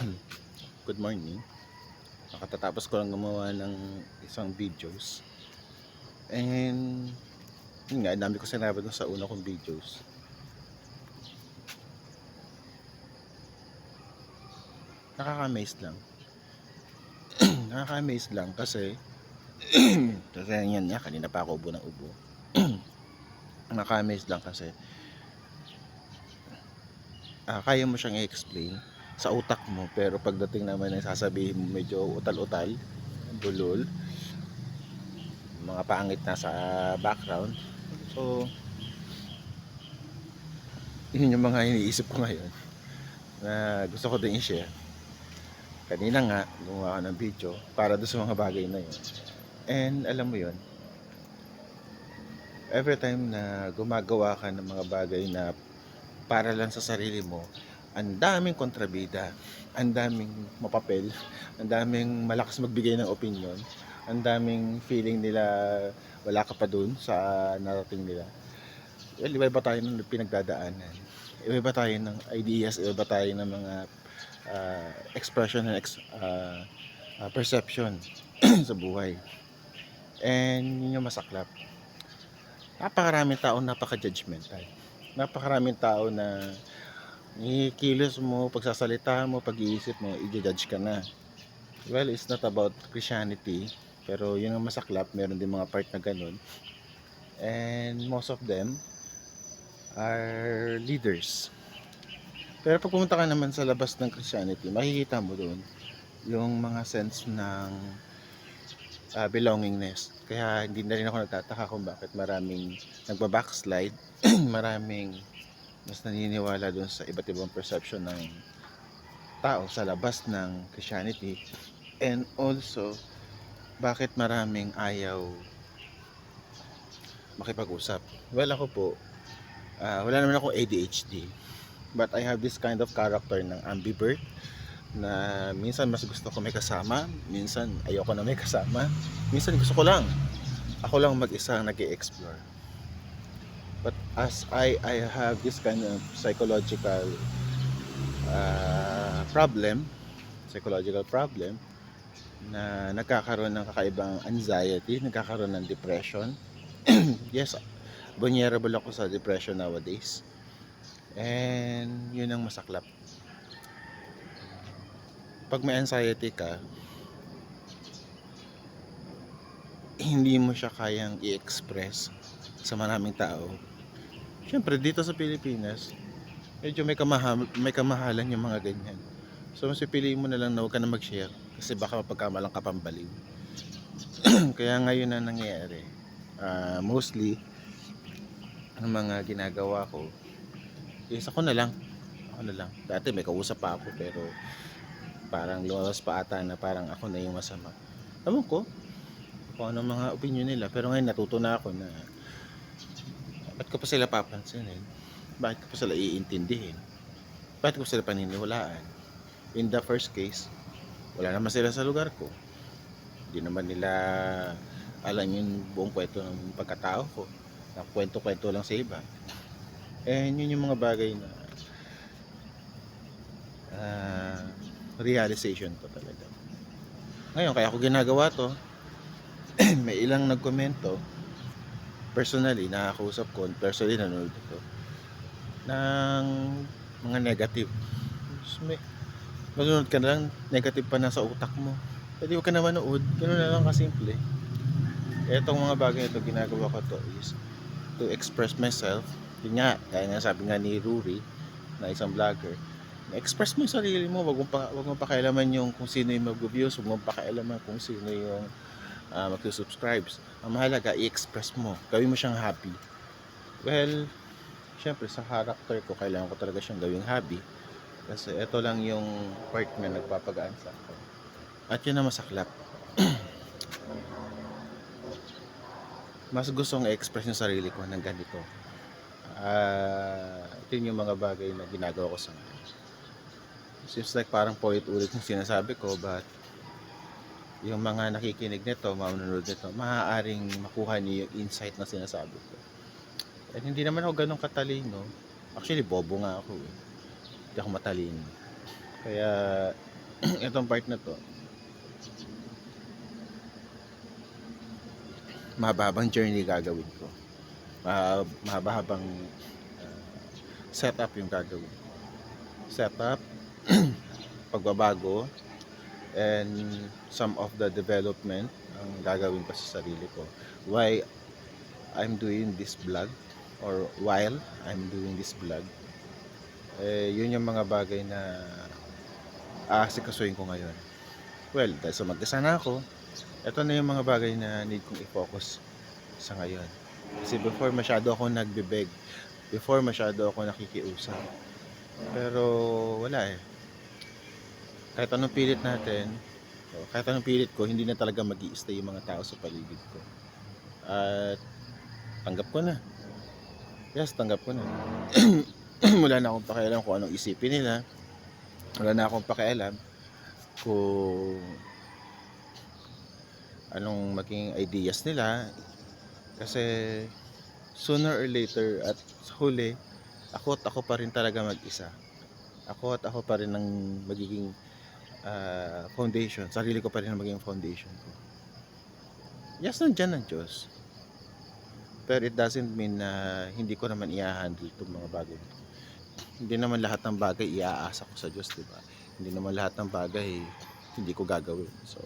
Good morning. Nakatatapos ko lang gumawa ng isang videos. And yun nga, dami ko sinabi dun sa una kong videos. Nakaka-amaze lang. Nakaka-amaze lang kasi kasi yan nga, kanina pa ako ubo ng ubo. Nakaka-amaze lang kasi ah, kaya mo siyang i-explain sa utak mo. Pero pagdating naman ng sasabihin mo medyo utal-utal bulol mga pangit na sa background. So yun yung mga iniisip ko ngayon na gusto ko din i-share. Kanina nga gumawa ako ng video para doon sa mga bagay na yun. And alam mo yun every time na gumagawa ka ng mga bagay na para lang sa sarili mo ang daming kontrabida, ang daming mapapel, ang daming malakas magbigay ng opinion, ang daming feeling nila wala ka pa dun sa narating nila. Well, iba-iba tayo ng pinagdadaanan. Iba-iba tayo ng ideas, iba-iba tayo ng mga ah, expression and ex- ah, ah, perception sa buhay. And yun yung masaklap. Napakaraming tao napaka-judgmental. Napakaraming tao na ikilos mo, pagsasalita mo, pag-iisip mo, i-judge ka na. Well, it's not about Christianity, pero yun ang masaklap, meron din mga part na ganun. And most of them are leaders. Pero pag pumunta ka naman sa labas ng Christianity, makikita mo doon yung mga sense ng ah, belongingness. Kaya hindi na rin ako nagtataka kung bakit maraming nagbabackslide, maraming mas naniniwala doon sa iba't ibang perception ng tao sa labas ng Christianity. And also bakit maraming ayaw makipag-usap? Well ako po ah, wala naman ako ADHD but I have this kind of character ng ambivert na minsan mas gusto ko may kasama minsan ayoko na may kasama minsan gusto ko lang. Ako lang mag-isa nag explore But as I I have this kind of psychological uh, problem, psychological problem na nagkakaroon ng kakaibang anxiety, nagkakaroon ng depression. yes, vulnerable ako sa depression nowadays. And yun ang masaklap. Pag may anxiety ka, hindi mo siya kayang i-express sa maraming tao. Siyempre, dito sa Pilipinas, medyo may, kamahal, may kamahalan yung mga ganyan. So, mas pipiliin mo na lang na huwag ka na mag-share kasi baka mapagkamalang ka pambaliw. Kaya ngayon na nangyayari. Ah, mostly, ang mga ginagawa ko, is ako na lang. Ako na lang. Dati may kausap pa ako pero parang lumabas pa ata na parang ako na yung masama. Ewan ko kung ano mga opinion nila. Pero ngayon natuto na ako na Ba't ko pa sila papansinin? Bakit ko pa sila iintindihin? Bakit ko pa sila paniniwalaan? In the first case, wala naman sila sa lugar ko. Hindi naman nila alam yung buong kwento ng pagkatao ko. Na kwento-kwento lang sa iba. And yun yung mga bagay na ah, realization ko talaga. Ngayon, kaya ako ginagawa to, may ilang nagkomento, personally, nakakausap ko, personally nanonood ko, ng mga negative. Manonood ka na lang, negative pa na sa utak mo. Pwede huwag ka na manood, ganoon na lang kasimple. Etong mga bagay ito, ginagawa ko to is to express myself. Yun nga, kaya nga sabi nga ni Ruri, na isang vlogger, express mo yung sarili mo, wag mo pa wag mo pakialaman yung kung sino yung mag-views, wag mo pakialaman kung sino yung uh, magsusubscribes. Ang mahalaga, i-express mo. Gawin mo siyang happy. Well, syempre sa character ko, kailangan ko talaga siyang gawing hobby. Kasi ito lang yung part na nagpapagaan sa akin. At yun na masaklap. Mas gustong i-express yung sarili ko ng ganito. Ah, ito yung mga bagay na ginagawa ko sa ngayon. Seems like parang poet ulit yung sinasabi ko, but yung mga nakikinig nito, manonood nito, maaaring makuha niyo yung insight na sinasabi ko. At hindi naman ako ganun katalino. Actually, bobo nga ako eh. Hindi ako matalino. Kaya, itong part na to, mahabang journey gagawin ko. Mahab, mahaba-habang uh, setup yung gagawin ko. Setup, pagbabago, and some of the development ang gagawin ko sa sarili ko. Why I'm doing this vlog or while I'm doing this vlog, eh, yun yung mga bagay na aasikasuhin ko ngayon. Well, dahil sa mag-isa na ako, ito na yung mga bagay na need kong i-focus sa ngayon. Kasi before masyado ako nagbe-beg. Before masyado ako nakikiusap. Pero wala eh. Kahit anong pilit natin, kahit anong pilit ko, hindi na talaga mag stay yung mga tao sa paligid ko. At tanggap ko na. Yes, tanggap ko na. Wala na akong pakialam kung anong isipin nila. Wala na akong pakialam kung anong maging ideas nila kasi sooner or later at huli ako at ako pa rin talaga mag-isa ako at ako pa rin ang magiging ah, foundation. Sarili ko pa rin ang magiging foundation ko. Yes nandyan ang Diyos. Pero it doesn't mean na hindi ko naman i-handle itong mga bagay. Hindi naman lahat ng bagay iaasa ko sa Diyos di ba? Hindi naman lahat ng bagay hindi ko gagawin. So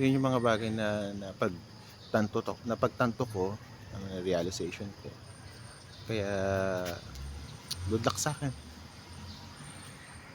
yun yung mga bagay na, na pagtanto to, na pagtanto ko ang realization ko. Kaya good luck sa akin